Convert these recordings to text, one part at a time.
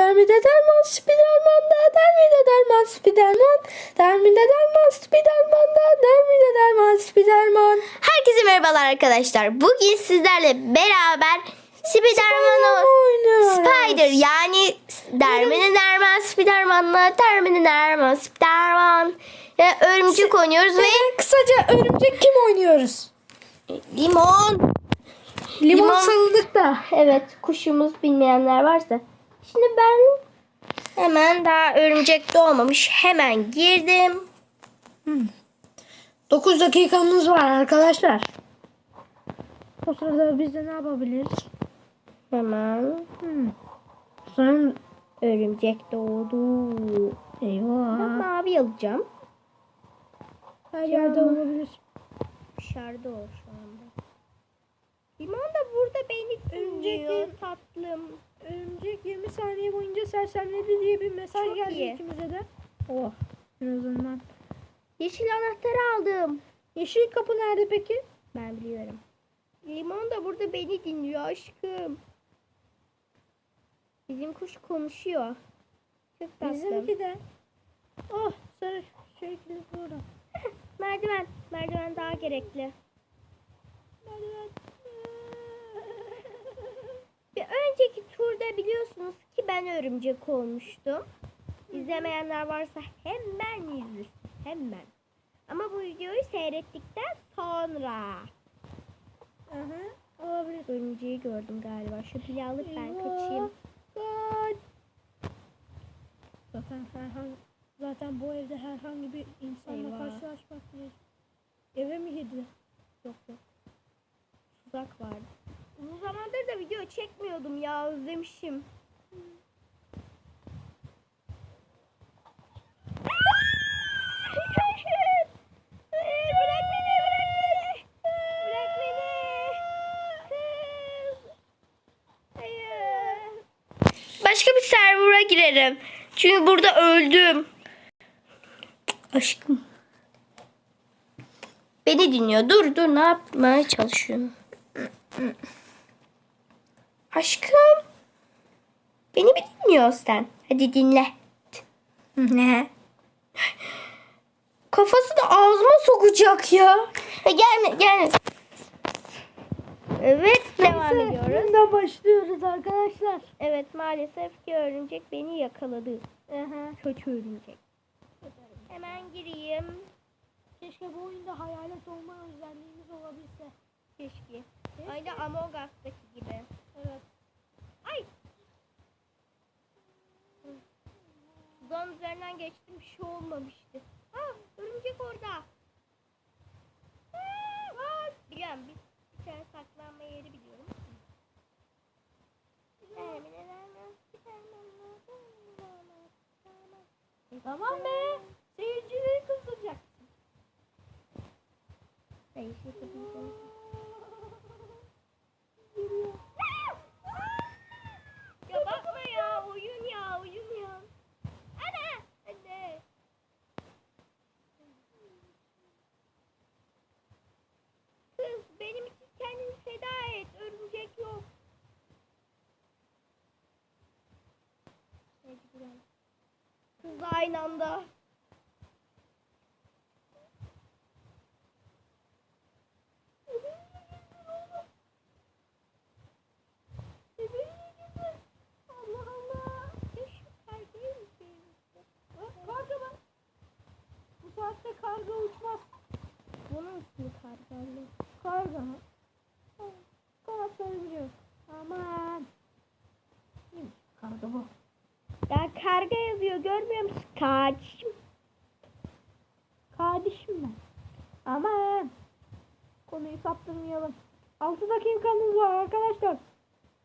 Dermide derman Spiderman da dermide derman Spiderman Dermide derman Spiderman da dermide derman Spiderman Herkese merhabalar arkadaşlar. Bugün sizlerle beraber Spiderman oynuyoruz. Spider yani Derman'ın Derman Spiderman'la Derman'ın Derman Spiderman yani örümcek oynuyoruz ve kısaca örümcek kim oynuyoruz? limon. Limon, Limon- salındık da. Evet kuşumuz bilmeyenler varsa. Şimdi ben hemen daha örümcek doğmamış hemen girdim. 9 dakikamız var arkadaşlar. O sırada biz de ne yapabiliriz? Hemen Hmm. Sonra örümcek doğdu. Ben eyvah. mavi alacağım. Her yerde olabilir. Dışarıda o şu anda. Limon da burada beni dinliyor tatlım. Örümcek 20 saniye boyunca sersemledi diye bir mesaj Çok geldi iyi. ikimize de. Oh. Birazından. Yeşil anahtarı aldım. Yeşil kapı nerede peki? Ben biliyorum. Limon da burada beni dinliyor aşkım. Bizim kuş konuşuyor. Çok tatlı. Bizimki de. Oh sarı şekli burada. Merdiven. Merdiven daha gerekli. Merdiven. Bir önceki turda biliyorsunuz ki ben örümcek olmuştum. İzlemeyenler varsa hemen izlesin. Hemen. Ama bu videoyu seyrettikten sonra. Aha. Olabilir. Örümceği gördüm galiba. Şu pilavı alıp ben kaçayım. Kaç. Zaten herhangi zaten bu evde herhangi bir insanla Eyvah. karşılaşmak değil. Eve mi girdi? Yok yok. Tuzak vardı. Uzun zamandır da video çekmiyordum ya özlemişim. Başka bir server'a girerim. Çünkü burada öldüm. Aşkım. Beni dinliyor. Dur dur ne yapmaya çalışıyorum. Aşkım. Beni mi dinliyorsun sen? Hadi dinle. Ne? Kafasını ağzıma sokacak ya. Ha, gelme gelme. Evet devam ediyoruz. Yeniden başlıyoruz arkadaşlar. Evet maalesef ki örümcek beni yakaladı. Aha. Kötü örümcek. Hemen gireyim. Keşke bu oyunda hayalet olma özelliğimiz olabilse. Keşke. Aynı Among Us'taki gibi. Evet. Ay. Tuzağın üzerinden geçtim bir şey olmamıştı. Ah örümcek orada. Aa, var. Biliyorum bir, bir tane saklanma yeri biliyorum. Tamam be. Seyircileri kızdıracaksın. Hayır, şey yapabilirim. Ya bakma ya oyun ya oyun ya. Ana anne. Kız benim için kendini feda et. Örümcek yok. Mecburen. Kız da aynı anda. Allah Allah. Ya şu perdeyi mi sevmişsin? Karga mı? Bu saatte karga uçmaz. Bunun ismi kargalı. Karga mı? Kanatları biliyoruz. Aman. Karga bu. Karga yazıyor görmüyor musun? Kardeşim. Kardeşim ben. Aman. Konuyu saptırmayalım. 6 dakikamız var arkadaşlar.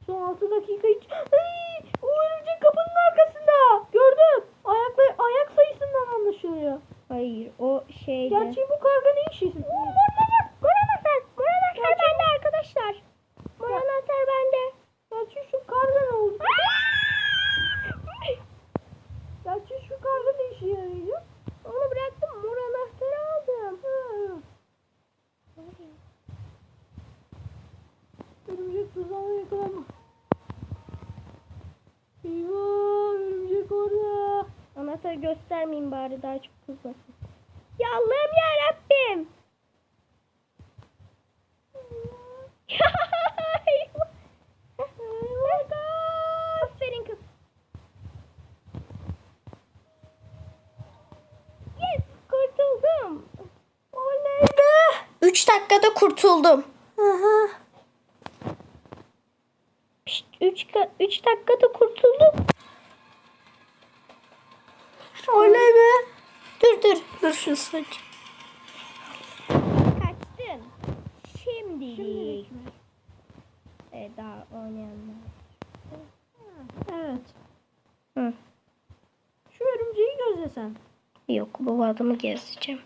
Son 6 dakika hiç... Ay, o örümcek kapının arkasında. Gördüm. Ayakla, ayak sayısından anlaşılıyor. Hayır o şeydi. Gerçi bu karga ne işi? Mor anahtar. Mor anahtar bende arkadaşlar. Mor anahtar bende. Gerçi şu karga ne oldu? Gerçi şu karga ne işe yarıyor? Onu bıraktım mor anahtarı aldım. Ha. Örümcek tuzağına yakalanma. Eyvah göstermeyeyim bari daha çok kızmasın. Ya Allah'ım ya Rabbim. Aferin kız. Yes, kurtuldum. Oley be. 3 dakikada kurtuldum. Aha. 3 3 dakikada kurtuldum. Oley be. Dur dur. Dur şu saç. Kaçtın. Şimdilik. Evet daha oynayanlar. Evet. Hı. Şu örümceği gözlesen. Yok bu adamı gezeceğim.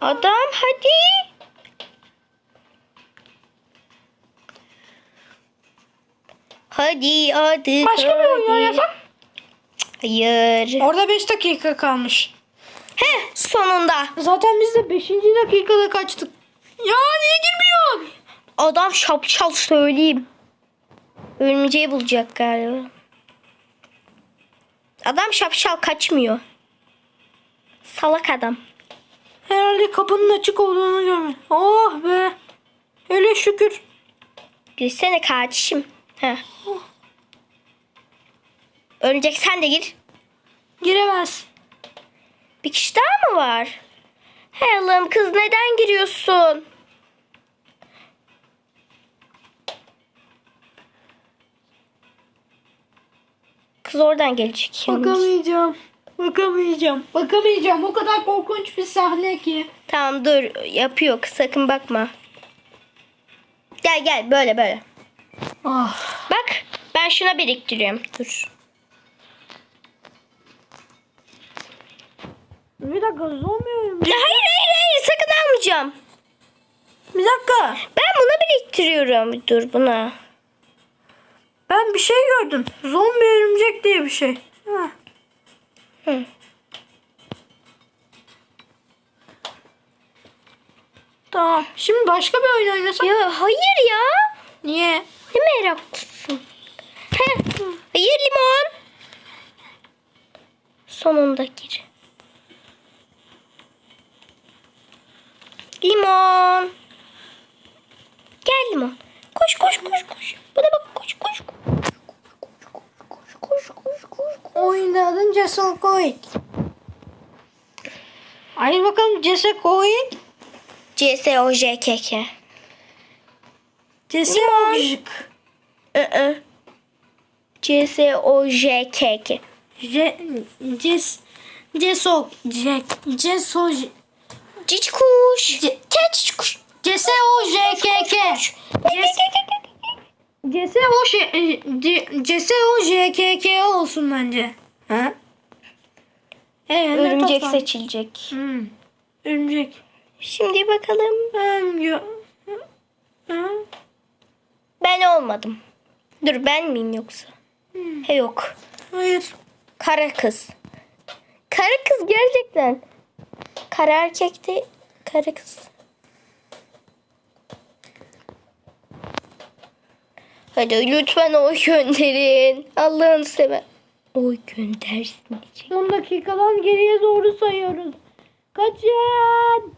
Adam hadi. Hadi hadi. Başka bir oyun oynasak? Hayır. Orada 5 dakika kalmış. He sonunda. Zaten biz de 5. dakikada kaçtık. Ya niye girmiyorsun? Adam şapşal söyleyeyim. Örümceği bulacak galiba. Adam şapşal kaçmıyor. Salak adam. Herhalde kapının açık olduğunu görmedim. Oh be. Hele şükür. Girsene kardeşim. Heh. Örümcek sen de gir. Giremez. Bir kişi daha mı var? Hey Allah'ım kız neden giriyorsun? Kız oradan gelecek. yalnız. Bakamayacağım. Bakamayacağım. Bakamayacağım. O kadar korkunç bir sahne ki. Tamam dur yapıyor sakın bakma. Gel gel böyle böyle. Ah. Bak ben şuna biriktiriyorum. Dur. Bir dakika olmuyorum. Ya hayır hayır hayır sakın almayacağım. Bir dakika. Ben buna biriktiriyorum. Dur buna. Ben bir şey gördüm. Zombi örümcek diye bir şey. Hı. Tamam. Şimdi başka bir oyun oynasak. Ya hayır ya. Niye? Ne meraklısın. Hayır limon. Sonunda gir. Limon. Gel limon. Koş koş koş koş. Bana bak koş koş koş. Koş koş koş koş. Oyunun adın Cesur Coin. Hayır bakalım Cesur Coin. CSOJKK. Cesur Limon. Ojik. Iı. CSOJKK. Ce, Ces, Ceso, Jack, Ceso, Cici kuş. Ce- Gel cici kuş. Cese o J K K. Cese o şey, Cese o J K K olsun bence. Ha? Ee, Örümcek seçilecek. Hmm. Örümcek. Şimdi bakalım. Hmm? Ben olmadım. Dur ben miyim yoksa? He yok. Hayır. Kara kız. Kara kız gerçekten. Kara erkek de kara kız. Hadi lütfen oy gönderin. Allah'ını sever. Oy göndersin diyecek. 10 dakikadan geriye doğru sayıyoruz. Kaçın.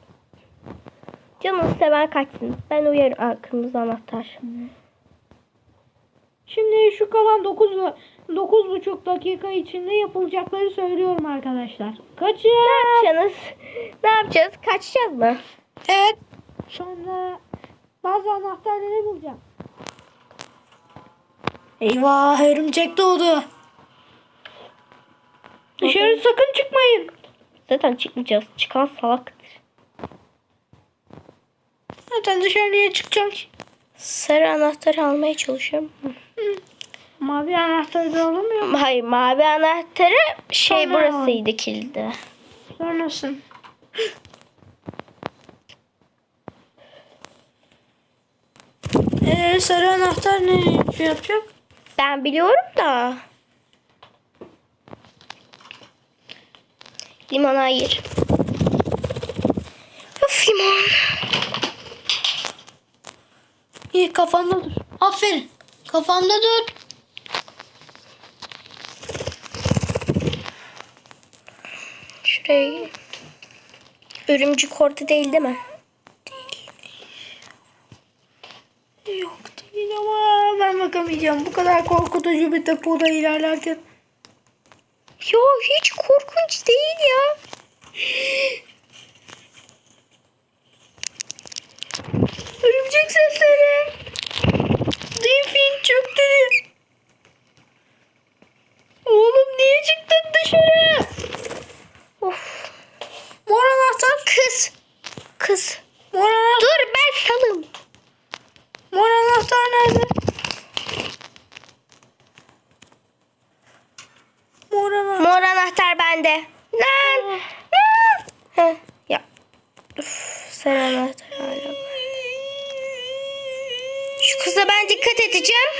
Canım seven kaçsın. Ben uyarım. Kırmızı anahtar. Şimdi şu kalan 9 9 buçuk dakika içinde yapılacakları söylüyorum arkadaşlar. Kaçın. Ne yapacaksınız? Ne yapacağız? Kaçacağız mı? Evet. Sonra bazı anahtarları bulacağım. Eyvah örümcek doğdu. Dışarı sakın çıkmayın. Zaten çıkmayacağız. Çıkan salaktır. Zaten dışarıya çıkacağım. ki. Sarı anahtarı almaya çalışıyorum. Hı. Mavi anahtarı da alamıyor mu? Hayır mavi anahtarı şey Sonra burasıydı kilidi. Sonrasın. Ee, sarı anahtar ne şey yapacak? Ben biliyorum da. Limon hayır. Of limon. İyi kafanda dur. Aferin. Kafanda dur. Şey örümcek orada değil değil mi? Yok değil ama ben bakamayacağım. Bu kadar korkutucu bir depoda ilerlerken. Yo hiç korkunç değil ya. Örümcek sesleri. Delfin çok dedi. Oğlum niye çıktın dışarı? Of. Mor anahtar. Kız. Kız. Mor anahtar. Dur ben salım. Mor anahtar nerede? Mor anahtar. Mor anahtar bende. Lan. Lan. Heh, ya. Uf, sen anahtar hala. Şu kıza ben dikkat edeceğim.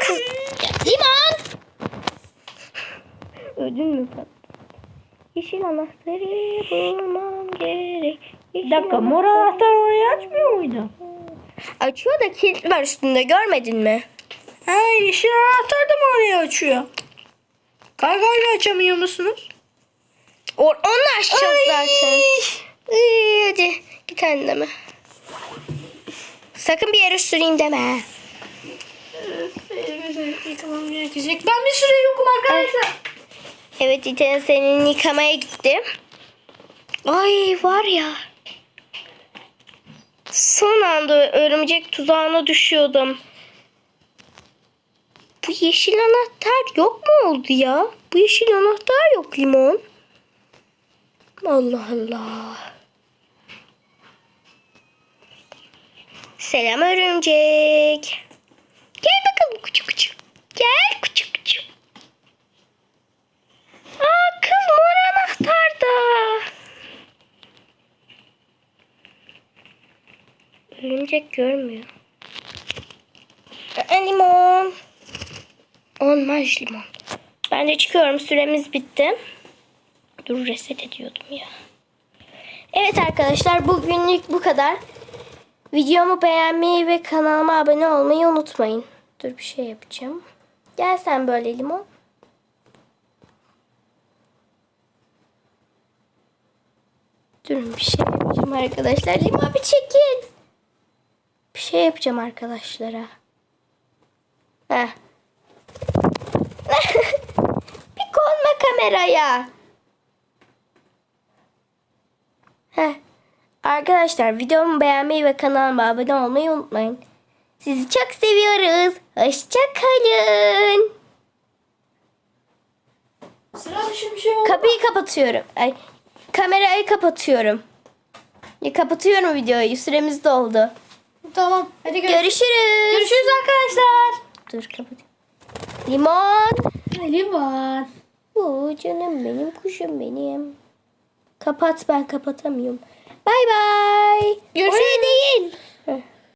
Kız. Ya, Limon. Ödün mü patladı? Yeşil anahtarı bulmam gerek. Yeşil Bir dakika mor anahtar orayı açmıyor muydu? Açıyor da kilit var üstünde görmedin mi? Ha yeşil anahtar da mı orayı açıyor? Kaykayla açamıyor musunuz? O, onu açacağız zaten. İyi, hadi git anneme. Sakın bir yere süreyim deme. Yıkamam gerekecek. Ben bir süre yokum arkadaşlar. Evet İten senin yıkamaya gitti. Ay var ya. Son anda örümcek tuzağına düşüyordum. Bu yeşil anahtar yok mu oldu ya? Bu yeşil anahtar yok limon. Allah Allah. Selam örümcek. Gel bakalım küçük küçük. Gel küçük küçük. Aa kız mor anahtar. Örümcek görmüyor. Aa, limon. Olmaz limon. Ben de çıkıyorum. Süremiz bitti. Dur reset ediyordum ya. Evet arkadaşlar bugünlük bu kadar. Videomu beğenmeyi ve kanalıma abone olmayı unutmayın. Dur bir şey yapacağım. Gel sen böyle limon. Durun bir şey yapacağım arkadaşlar. Limon bir çekil. Bir şey yapacağım arkadaşlara. Heh. bir konma kameraya. Heh. Arkadaşlar videomu beğenmeyi ve kanalıma abone olmayı unutmayın. Sizi çok seviyoruz. Hoşça kalın. Sıra dışı bir şey oldu. Kapıyı kapatıyorum. Ay, kamerayı kapatıyorum. Ya kapatıyorum videoyu. Süremiz doldu. Tamam. Hadi görüşürüz. Görüşürüz. Görüşürüz arkadaşlar. Dur kapat. Limon. Limon. Oo, canım benim kuşum benim. Kapat ben kapatamıyorum. Bay bay. Görüşürüz. Oraya değil. Heh.